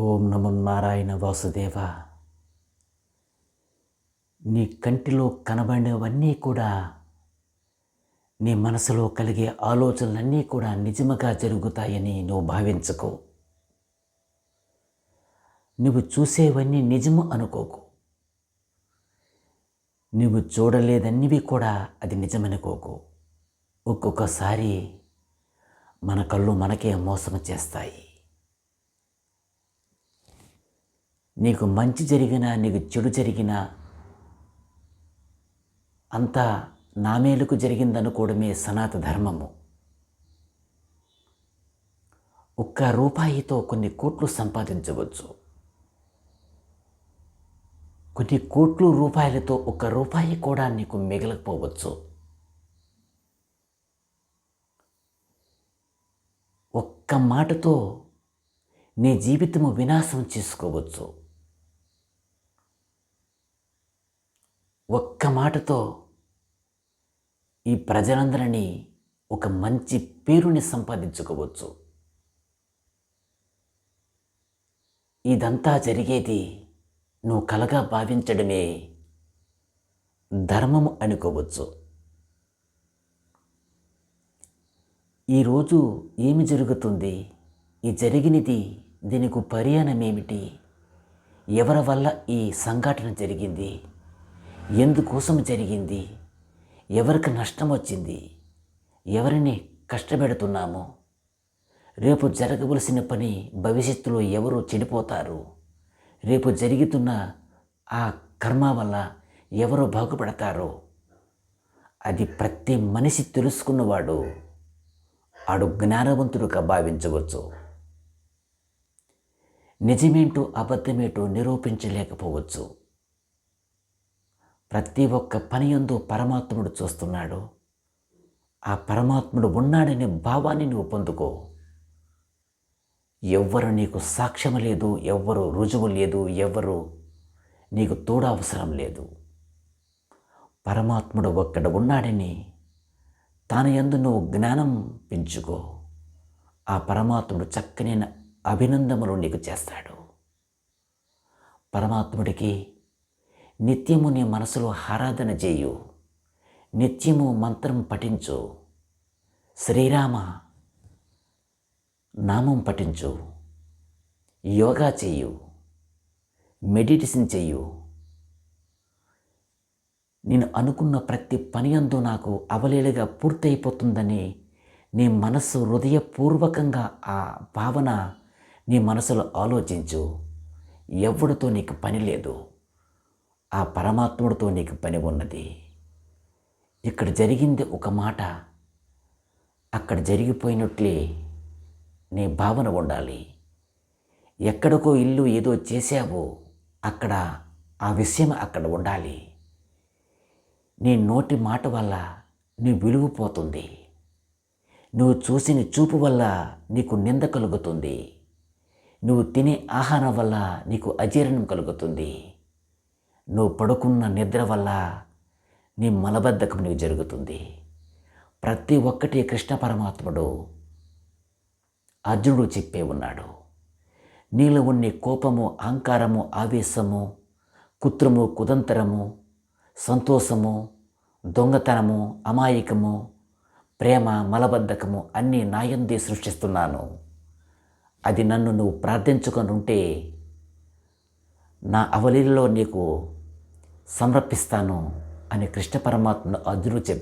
ఓం నమో నారాయణ వాసుదేవ. నీ కంటిలో కనబడినవన్నీ కూడా నీ మనసులో కలిగే ఆలోచనలన్నీ కూడా నిజముగా జరుగుతాయని నువ్వు భావించకు. నువ్వు చూసేవన్నీ నిజము అనుకోకు. నువ్వు చూడలేదన్నివి కూడా అది నిజమనుకోకు. ఒక్కొక్కసారి మన కళ్ళు మనకే మోసం చేస్తాయి. నీకు మంచి జరిగినా నీకు చెడు జరిగినా అంతా నా మేలుకు జరిగిందనుకోవడమే సనాత ధర్మము. ఒక్క రూపాయితో కొన్ని కోట్లు సంపాదించవచ్చు. కొన్ని కోట్లు రూపాయలతో ఒక్క రూపాయి కూడా నీకు మిగలకపోవచ్చు. ఒక్క మాటతో నీ జీవితము వినాశం చేసుకోవచ్చు. ఒక్క మాటతో ఈ ప్రజలందరినీ ఒక మంచి పేరుని సంపాదించుకోవచ్చు. ఇదంతా జరిగేది నువ్వు కలగా భావించడమే ధర్మము అనుకోవచ్చు. ఈరోజు ఏమి జరుగుతుంది? ఈ జరిగినది దీనికి పర్యాణం ఏమిటి? ఎవరి వల్ల ఈ సంఘటన జరిగింది? ఎందుకోసం జరిగింది? ఎవరికి నష్టం వచ్చింది? ఎవరిని కష్టపెడుతున్నాము? రేపు జరగవలసిన పని భవిష్యత్తులో ఎవరు చెడిపోతారు? రేపు జరుగుతున్న ఆ కర్మ వల్ల ఎవరు బాగుపడతారో? అది ప్రతి మనిషి తెలుసుకున్నవాడు ఆడు జ్ఞానవంతుడుగా భావించవచ్చు. నిజమేంటో అబద్ధమేటో నిరూపించలేకపోవచ్చు. ప్రతి ఒక్క పని ఎందు పరమాత్ముడు చూస్తున్నాడు. ఆ పరమాత్ముడు ఉన్నాడనే భావాన్ని నువ్వు పొందుకో. ఎవ్వరు నీకు సాక్ష్యం లేదు ఎవ్వరు రుజువు లేదు ఎవ్వరు నీకు తోడు అవసరం లేదు. పరమాత్ముడు ఒక్కడ ఉన్నాడని తాను ఎందు నువ్వు జ్ఞానం పెంచుకో. ఆ పరమాత్ముడు చక్కని అభినందనలు నీకు చేస్తాడు. పరమాత్ముడికి నిత్యము నీ మనసులో ఆరాధన చేయు. నిత్యము మంత్రం పఠించు. శ్రీరామ నామం పఠించు. యోగా చెయ్యు మెడిటేషన్ చెయ్యు నేను అనుకున్న ప్రతి పని అందు నాకు అవలేలుగా పూర్తయిపోతుందని నీ మనస్సు హృదయపూర్వకంగా ఆ భావన నీ మనసులో ఆలోచించు. ఎవడితో నీకు పని లేదు. ఆ పరమాత్ముడితో నీకు పని ఉన్నది. ఇక్కడ జరిగింది ఒక మాట. అక్కడ జరిగిపోయినట్లే నీ భావన ఉండాలి. ఎక్కడికో ఇల్లు ఏదో చేశావో అక్కడ ఆ విషయం అక్కడ ఉండాలి. నీ నోటి మాట వల్ల నీ విలువ పోతుంది. నువ్వు చూసిన చూపు వల్ల నీకు నింద కలుగుతుంది. నువ్వు తినే ఆహారం వల్ల నీకు అజీర్ణం కలుగుతుంది. నువ్వు పడుకున్న నిద్ర వల్ల నీ మలబద్ధకం నీకు జరుగుతుంది. ప్రతి ఒక్కటి కృష్ణ పరమాత్ముడు అర్జునుడు చెప్పే ఉన్నాడు. నీలో ఉండే కోపము అహంకారము ఆవేశము కుత్రము కుదంతరము సంతోషము దొంగతనము అమాయకము ప్రేమ మలబద్ధకము అన్నీ నాయందే సృష్టిస్తున్నాను. అది నన్ను నువ్వు ప్రార్థించుకొని ఉంటే నా అవలీలలో నీకు సమర్పిస్తాను అని కృష్ణ పరమాత్మ అర్జునుడు చెప్పారు